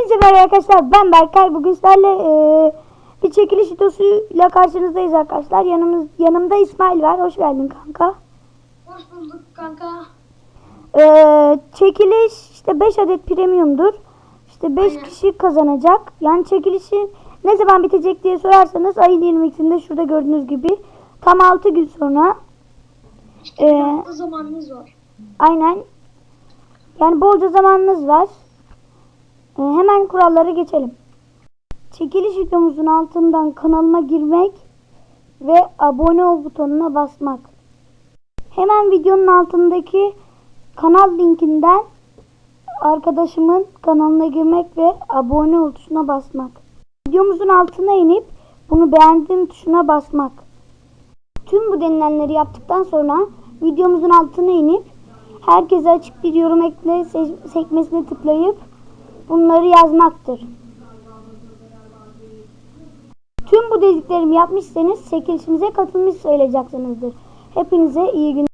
Hepinize merhaba arkadaşlar. Ben Berkay. Bugün sizlerle eee, bir çekiliş videosuyla karşınızdayız arkadaşlar. Yanımız yanımda İsmail var. Hoş geldin kanka. Hoş bulduk kanka. Eee, çekiliş işte 5 adet premiumdur. İşte 5 Aynen. kişi kazanacak. Yani çekilişin ne zaman bitecek diye sorarsanız ayın 22'sinde şurada gördüğünüz gibi tam 6 gün sonra İşte Ee, zamanınız var. Aynen. Yani bolca zamanınız var. Ee, hemen kurallara geçelim. Çekiliş videomuzun altından kanalıma girmek ve abone ol butonuna basmak. Hemen videonun altındaki kanal linkinden arkadaşımın kanalına girmek ve abone ol tuşuna basmak. Videomuzun altına inip bunu beğendim tuşuna basmak. Tüm bu denilenleri yaptıktan sonra videomuzun altına inip herkese açık bir yorum ekle se- sekmesine tıklayıp bunları yazmaktır. Tüm bu dediklerimi yapmışsanız çekilişimize katılmış sayılacaksınızdır. Hepinize iyi günler.